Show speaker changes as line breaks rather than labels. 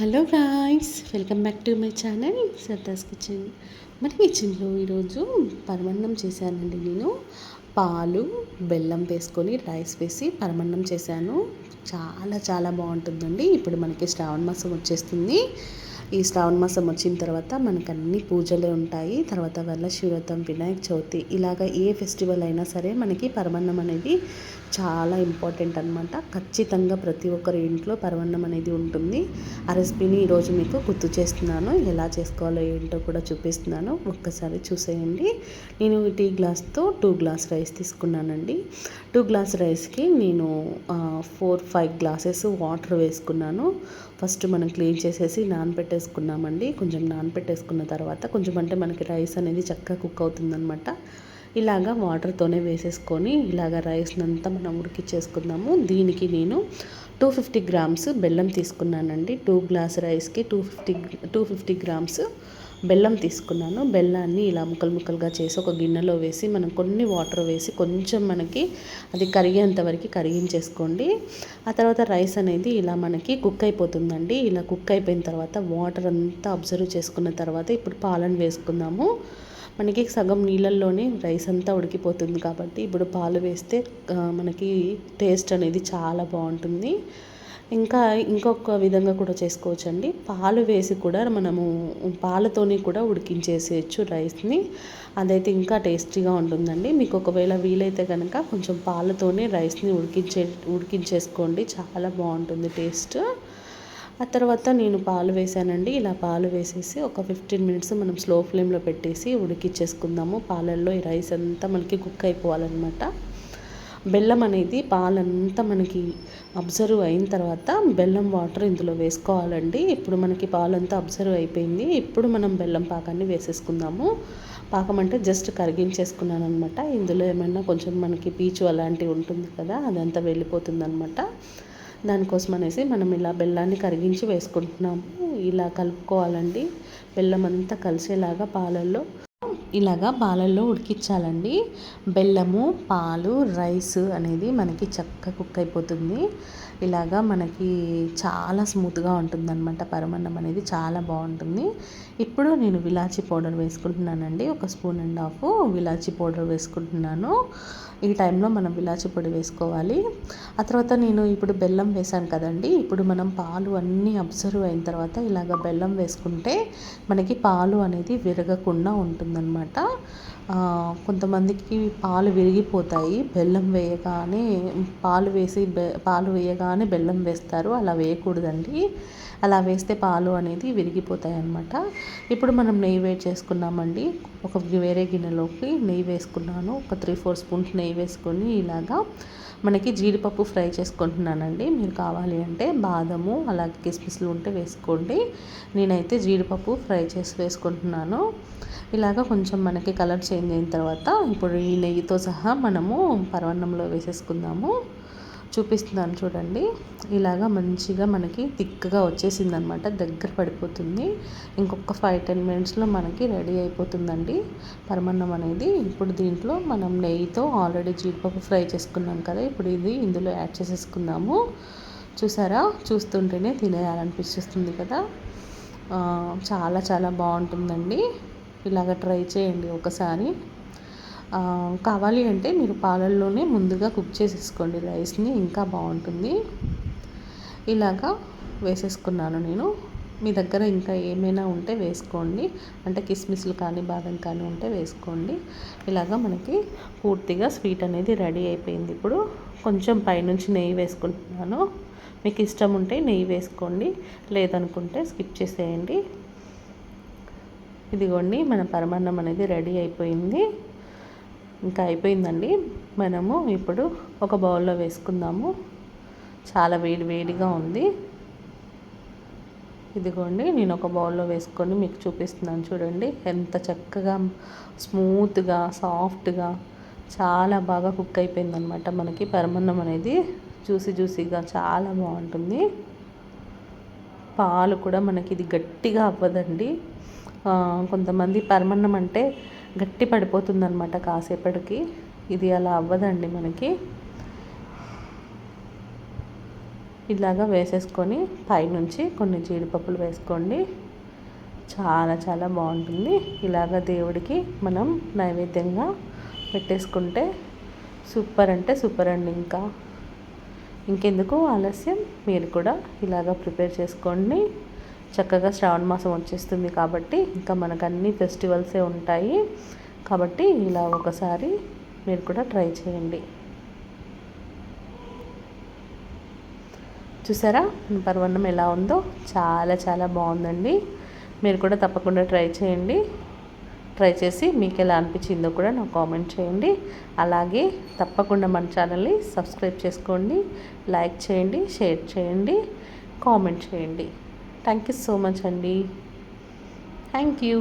Hello guys welcome back to my channel Sarda's kitchen. మరి కిచెన్లో ఈరోజు పరమన్నం చేశానండి నేను. పాలు బెల్లం వేసుకొని రైస్ వేసి పరమన్నం చేశాను. చాలా చాలా బాగుంటుందండి. ఇప్పుడు మనకి శ్రావణ మాసం వచ్చేస్తుంది. ఈ శ్రావణ మాసం వచ్చిన తర్వాత మనకు అన్ని పూజలే ఉంటాయి. తర్వాత వల్ల శివతం వినాయక చవితి ఇలాగ ఏ ఫెస్టివల్ అయినా సరే మనకి పరమన్నం అనేది చాలా ఇంపార్టెంట్ అనమాట ఖచ్చితంగా ప్రతి ఒక్కరి ఇంట్లో పరవన్నం అనేది ఉంటుంది. ఆ రెసిపీని ఈరోజు మీకు గుర్తు చేస్తున్నాను. ఎలా చేసుకోవాలో ఏంటో కూడా చూపిస్తున్నాను. ఒక్కసారి చూసేయండి. నేను టీ గ్లాస్తో టూ గ్లాస్ రైస్ తీసుకున్నానండి. టూ గ్లాస్ రైస్కి నేను ఫోర్ ఫైవ్ గ్లాసెస్ వాటర్ వేసుకున్నాను. ఫస్ట్ మనం క్లీన్ చేసేసి నానబెట్టేసుకున్నామండి. కొంచెం నానబెట్టేసుకున్న తర్వాత కొంచెం అంటే మనకి రైస్ అనేది చక్కగా కుక్ అవుతుందన్నమాట. ఇలాగా వాటర్తోనే వేసేసుకొని ఇలాగ రైస్నంతా మనం ఉడికిచ్చేసుకుందాము. దీనికి నేను టూ ఫిఫ్టీ గ్రామ్స్ బెల్లం తీసుకున్నానండి. టూ గ్లాస్ రైస్కి two fifty two fifty grams బెల్లం తీసుకున్నాను. బెల్లాన్ని ఇలా ముక్కలు ముక్కలుగా చేసి ఒక గిన్నెలో వేసి మనం కొన్ని వాటర్ వేసి కొంచెం మనకి అది కరిగేంత వరకు కరిగించేసుకోండి. ఆ తర్వాత రైస్ అనేది ఇలా మనకి కుక్ అయిపోతుందండి. ఇలా కుక్ అయిపోయిన తర్వాత వాటర్ అంతా అబ్జర్వ్ చేసుకున్న తర్వాత ఇప్పుడు పాలను వేసుకుందాము. మనకి సగం నీళ్ళల్లోనే రైస్ అంతా ఉడికిపోతుంది కాబట్టి ఇప్పుడు పాలు వేస్తే మనకి టేస్ట్ అనేది చాలా బాగుంటుంది. ఇంకా ఇంకొక విధంగా కూడా చేసుకోవచ్చండి. పాలు వేసి కూడా మనము పాలతోని కూడా ఉడికించేసేయచ్చు రైస్ని. అదైతే ఇంకా టేస్టీగా ఉంటుందండి. మీకు ఒకవేళ వీలైతే కనుక కొంచెం పాలతోనే రైస్ని ఉడికించే ఉడికించేసుకోండి. చాలా బాగుంటుంది టేస్ట్. ఆ తర్వాత నేను పాలు వేసానండి ఇలా పాలు వేసేసి ఒక ఫిఫ్టీన్ మినిట్స్ మనం స్లో ఫ్లేమ్లో పెట్టేసి ఉడికిచ్చేసుకుందాము. పాలల్లో ఈ రైస్ అంతా మనకి కుక్ అయిపోవాలన్నమాట. బెల్లం అనేది పాలంతా మనకి అబ్జర్వ్ అయిన తర్వాత బెల్లం వాటర్ ఇందులో వేసుకోవాలండి. ఇప్పుడు మనకి పాలంతా అబ్జర్వ్ అయిపోయింది. ఇప్పుడు మనం బెల్లం పాకాన్ని వేసేసుకుందాము. పాకం అంటే జస్ట్ కరిగించేసుకున్నాను అనమాట ఇందులో ఏమైనా కొంచెం మనకి పీచు అలాంటివి ఉంటుంది కదా అదంతా వెళ్ళిపోతుంది అనమాట దానికోసం అనేసి మనం ఇలా బెల్లాన్ని కరిగించి వేసుకుంటున్నాము. ఇలా కలుపుకోవాలండి. బెల్లం అంతా కలిసేలాగా పాలల్లో ఇలాగా పాలల్లో ఉడికించాలండి. బెల్లము పాలు రైస్ అనేది మనకి చక్కగా కుక్ అయిపోతుంది. ఇలాగా మనకి చాలా స్మూత్గా ఉంటుందన్నమాట. పరమన్నం అనేది చాలా బాగుంటుంది. ఇప్పుడు నేను విలాచీ పౌడర్ వేసుకుంటున్నానండి. ఒక స్పూన్ అండ్ హాఫ్ విలాచీ పౌడర్ వేసుకుంటున్నాను. ఈ టైంలో మనం విలాచి పొడి వేసుకోవాలి. ఆ తర్వాత నేను ఇప్పుడు బెల్లం వేసాను కదండి. ఇప్పుడు మనం పాలు అన్నీ అబ్జర్వ్ అయిన తర్వాత ఇలాగ బెల్లం వేసుకుంటే మనకి పాలు అనేది విరగకుండా ఉంటుందన్నమాట. కొంతమందికి పాలు విరిగిపోతాయి బెల్లం వేయగానే పాలు వేసి పాలు వేయగానే బెల్లం వేస్తారు అలా వేయకూడదండి. అలా వేస్తే పాలు అనేది విరిగిపోతాయి అన్నమాట. ఇప్పుడు మనం నెయ్యి వేడి చేసుకున్నామండి. ఒక వేరే గిన్నెలోకి నెయ్యి వేసుకున్నాను. ఒక త్రీ ఫోర్ స్పూన్స్ నెయ్యి వేసుకొని ఇలాగా మనకి జీడిపప్పు ఫ్రై చేసుకుంటున్నానండి. మీరు కావాలి అంటే బాదము అలాగే కిస్మిస్లు ఉంటే వేసుకోండి. నేనైతే జీడిపప్పు ఫ్రై చేసి వేసుకుంటున్నాను. ఇలాగ కొంచెం మనకి కలర్ చేంజ్ అయిన తర్వాత ఇప్పుడు ఈ నెయ్యితో సహా మనము పరవన్నంలో వేసేసుకుందాము. చూపిస్తున్నాను చూడండి. ఇలాగా మంచిగా మనకి థిక్గా వచ్చేసింది అనమాట దగ్గర పడిపోతుంది. ఇంకొక ఫైవ్ టెన్ మినిట్స్లో మనకి రెడీ అయిపోతుందండి. పరమన్నం అనేది ఇప్పుడు దీంట్లో మనం నెయ్యితో ఆల్రెడీ జీడిపప్పు ఫ్రై చేసుకున్నాం కదా. ఇప్పుడు ఇది ఇందులో యాడ్ చేసేసుకుందాము. చూసారా? చూస్తుంటేనే తినేయాలనిపిస్తుంది కదా. చాలా చాలా బాగుంటుందండి. ఇలాగ ట్రై చేయండి ఒకసారి. కావాలి అంటే మీరు పాలల్లోనే ముందుగా కుక్ చేసేసుకోండి. రైస్ని ఇంకా బాగుంటుంది. ఇలాగా వేసేసుకున్నాను నేను. మీ దగ్గర ఇంకా ఏమైనా ఉంటే వేసుకోండి. అంటే కిస్మిస్లు కానీ బాదం కానీ ఉంటే వేసుకోండి. ఇలాగా మనకి పూర్తిగా స్వీట్ అనేది రెడీ అయిపోయింది. ఇప్పుడు కొంచెం పైనుంచి నెయ్యి వేసుకుంటున్నాను. మీకు ఇష్టం ఉంటే నెయ్యి వేసుకోండి. లేదనుకుంటే స్కిప్ చేసేయండి. ఇదిగోండి మన పరమాన్నం అనేది రెడీ అయిపోయింది. ఇంకా అయిపోయిందండి. మనము ఇప్పుడు ఒక బౌల్లో వేసుకుందాము. చాలా వేడి వేడిగా ఉంది. ఇదిగోండి నేను ఒక బౌల్లో వేసుకొని మీకు చూపిస్తున్నాను చూడండి. ఎంత చక్కగా స్మూత్గా సాఫ్ట్గా చాలా బాగా కుక్ అయిపోయిందనమాట మనకి. పరమన్నం అనేది జ్యూసీ జ్యూసీగా చాలా బాగుంటుంది. పాలు కూడా మనకి ఇది గట్టిగా అవ్వదండి. కొంతమంది పరమన్నం అంటే గట్టి పడిపోతుందనమాట కాసేపటికి. ఇది అలా అవ్వదండి మనకి. ఇలాగా వేసేసుకొని పైనుంచి కొన్ని జీడిపప్పులు వేసుకోండి. చాలా చాలా బాగుంటుంది. ఇలాగ దేవుడికి మనం నైవేద్యంగా పెట్టేసుకుంటే సూపర్ అంటే సూపర్ అండి ఇంకా. ఇంకెందుకు ఆలస్యం? మీరు కూడా ఇలాగ ప్రిపేర్ చేసుకోండి. చక్కగా శ్రావణ మాసం వచ్చేస్తుంది కాబట్టి ఇంకా మనకు అన్ని ఫెస్టివల్సే ఉంటాయి. కాబట్టి ఇలా ఒకసారి మీరు కూడా ట్రై చేయండి. చూసారా? పరవన్నం ఎలా ఉందో? చాలా చాలా బాగుందండి. మీరు కూడా తప్పకుండా ట్రై చేయండి. ట్రై చేసి మీకు ఎలా అనిపించిందో కూడా నాకు కామెంట్ చేయండి. అలాగే తప్పకుండా మన ఛానల్ని సబ్స్క్రైబ్ చేసుకోండి లైక్ చేయండి షేర్ చేయండి కామెంట్ చేయండి. థ్యాంక్ యూ సో మచ్ అండి థ్యాంక్ యూ